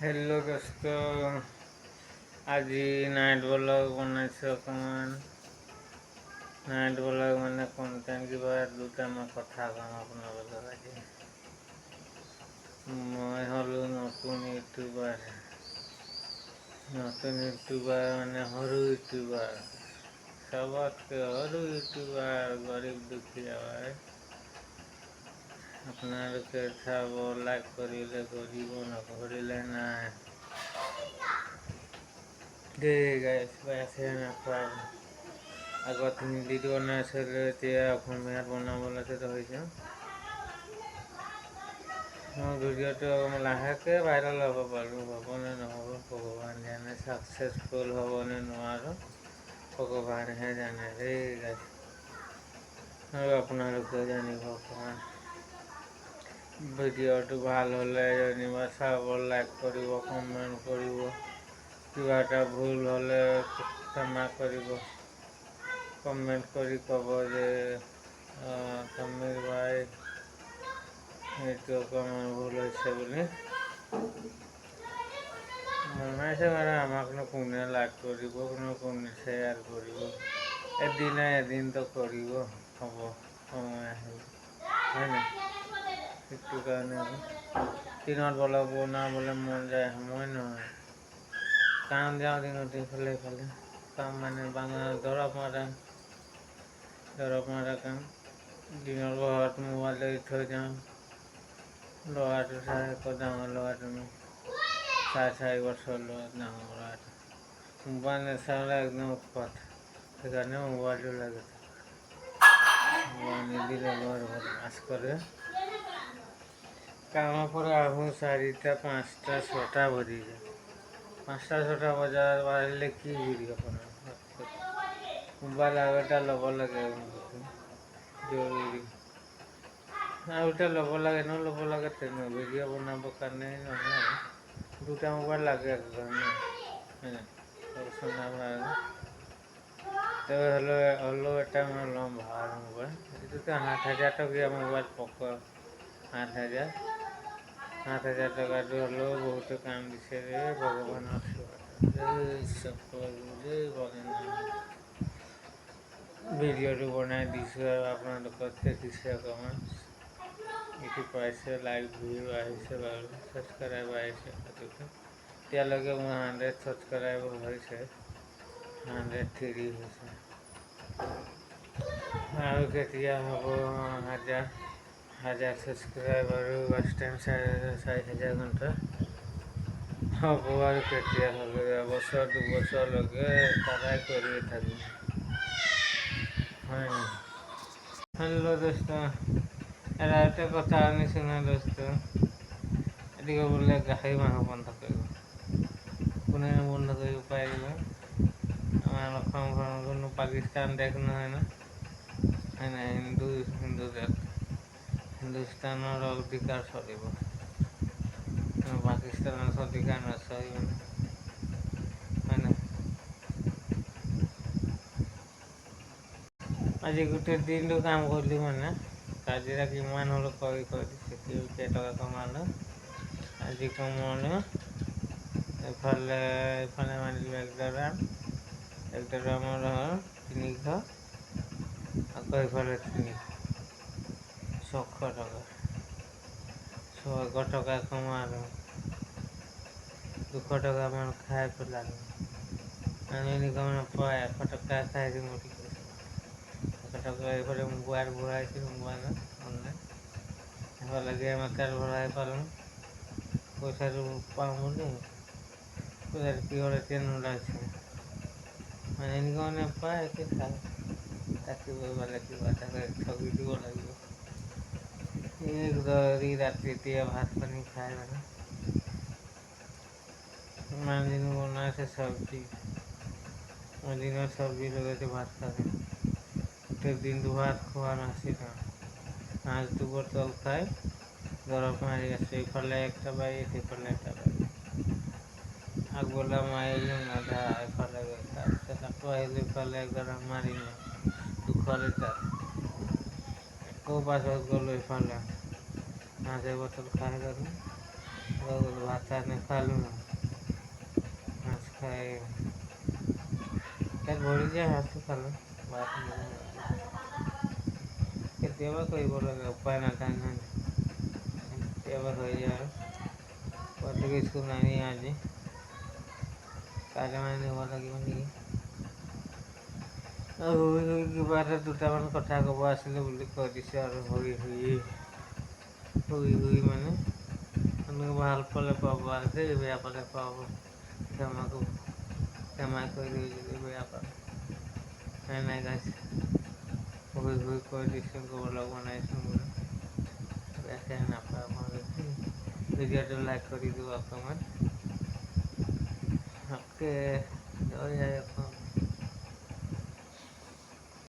Hello દોસ્તો আজি night blog বনাইছোঁ অকণমান নাইট ব্লগ মানে কণ্টেণ্ট কিবা দুটা মই কথা কম আপোনালোকক আজি মই হ'লোঁ নতুন ইউটিউবাৰ নতুন ইউটিউবাৰ মানে সৰু ইউটিউবাৰ চবতকৈ সৰু ইউটিউবাৰ গৰীব দুখীয়া ভাই আপোনালোকে চাব লাইক কৰিলে কৰিব নকৰিলে নাই আগত হিন্দীত বনাইছিলোঁ এতিয়া অসমীয়াত বনাব লাগে ধৰিছোঁ মোৰ ভিডিঅ'টো লাহেকৈ ভাইৰেল হ'ব পাৰোঁ হ'বনে নহ'ব ভগৱান জানে ছাকচেছফুল হ'বনে নোৱাৰোঁ ভগৱানেহে জানে। দেই গাইছ আৰু আপোনালোকে জানিব ভিডিঅ'টো ভালো হ'লে যেনিবা চাব লাইক কৰিব কমেণ্ট কৰিব কিবা এটা ভুল হ'লে ক্ষমা কৰিব কমেণ্ট কৰি ক'ব যে সমীৰ ভাই এইটো অকণমান ভুল হৈছে বুলি। বনাইছে মানে আমাকনো কোনে লাইক কৰিব কোনো কোনে শ্বেয়াৰ কৰিব এদিনা এদিনতো কৰিব হ'ব, সময় আহিব হয় নাই কাৰণে আৰু দিনত বোলে বনাবলৈ মন যায় সময় নহয় কাম যাওঁ দিনত ইফালে ইফালে কাম মানে বাঙা দৰৱ মাৰা দৰৱ মাৰা কাম। দিনৰ ঘৰত মোবাইল এৰি থৈ যাওঁ ল'ৰাটো চাই আকৌ ডাঙৰ ল'ৰাটো চাৰে চাৰি বছৰ ল'ৰা ডাঙৰ ল'ৰাটো মোবাইল নাচালে একদম উৎপাত। সেইকাৰণে মোবাইলটো লাগে। মোবাইল নিদিলে বৰ বদমাছ কৰে কামৰ পৰা আহোঁ চাৰিটা, পাঁচটা, ছটা বাজি যায়। পাঁচটা, ছটা বজাৰ বাজিলে কি বনাম মোবাইল আৰু এটা ল'ব লাগে জৰুৰী। আৰু এটা ল'ব লাগে ন ল'ব লাগে তেনে ভিডিঅ' বনাবৰ কাৰণে নহয়। দুটা মোবাইল লাগে হ'লেও হ'লেও এটা মই ল'ম, ভালো মোবাইল। এইটোতো সাত হাজাৰ টকীয়া মোবাইল পকৰ সাত হাজাৰ সাত হাজাৰ টকাটো হ'লেও বহুতো কাম দিছে দেই ভগৱান ভিডিঅ'টো বনাই দিছোঁ আৰু আপোনালোকক দেখিছে অকণমান এইটো পাইছে লাইক ভিউ আহিছে বাৰু ছাবস্ক্ৰাইব আহিছে এতিয়ালৈকে মোৰ হাণ্ড্ৰেড ছাবস্ক্ৰাইব হৈছে হাণ্ড্ৰেড থ্ৰী হৈছে। আৰু কেতিয়া হ'ব, হাজাৰ। হাজাৰ ছাবস্ক্ৰাইব আৰু বাছ টাইম চাৰি চাৰি হাজাৰ ঘণ্টা হ'ব আৰু কেতিয়া হ'ব? এবছৰ দুবছৰলৈকে তাৰাই কৰিয়ে থাকিম হয় নাই হেল্ল' দোস্ত। এটা এটা কথা আনিছোঁ না দোস্ত? এদিকে বোলে গাহৰি মাংস বন্ধ কৰিব কোনে বন্ধ কৰিব পাৰিব আমাৰ অসমখন কোনো পাকিস্তান দেশ নহয় ন? হয় নাই? হিন্দু হিন্দু দেশ। হিন্দুস্তানৰ অধিকাৰ চলিব পাকিস্তানৰ অধিকাৰ নচলিব ন হয় নাই আজি গোটেই দিনটো কাম কৰিলোঁ মানে। কাজিৰা কিমান হ'লো কৰি কৰি কেইটকা কমালোঁ। আজি কমালোঁ এইফালে এইফালে মাৰিলোঁ এক ড্ৰাম এক ড্ৰামৰ হ'ল তিনিশ। আকৌ এইফালে তিনিশ। ছশ টকা। ছয়শো টকা কমালোঁ। দুশ টকামান খাই পেলালোঁ। আমি গম নাপাওঁ এশ টকা খাই দিম বুলি এশ টকা এইফালে মোবাইল ভৰাইছোঁ মোবাইলত অনলাইন। সেইফালে গেম একাউণ্ট ভৰাই পালোঁ। পইচাটো পাওঁ বুলি। পইচাটো কিহৰ এতিয়া নোলাইছে। মানে এনেকুৱা নাপায় একে খাই। থাকিবই পালে কিবা এটা ঠগি দিব লাগিব एक गौरी रात्रि भात पानी खाए दिन बोना से सब्ज़ी दिन सब्ज़ी लगे थे भात खा तो दिन दो भात खुआना सीखा आज दोपहर तल खाए गरम मारी गए फले एक बाई से फले एक बाई आग बोला फले गरम मारी में तू खले को पास गलो फला ন মাছ খাই পেট ভৰি যায় ভাতটো খালোঁ ভাত কেতিয়াবা কৰিব লাগে উপায় নাথাকে নহয় কেতিয়াবা হৈ যায় আৰু পোৱালিটোক স্কুল নানিয়ে আজি কাইলৈ মানে নিব লাগিব নেকি আৰু শুই শুই কিবা এটা দুটামান কথা ক'ব আছিলে বুলি কৈ দিছে আৰু শুই শুই শুই শুই মানে আপোনালোকে ভালো পালে পাব আৰু দেই বেয়া পালে পাব। ক্ষমা কৰিব ক্ষমা কৰি দিওঁ যদি বেয়া পালে নাই নাই। গাইছে শুই শুই কৈ দিছোঁ ক'বলৈ বনাইছোঁ বোলে বেয়াকৈ নাপাব ভিডিঅ'টো লাইক কৰি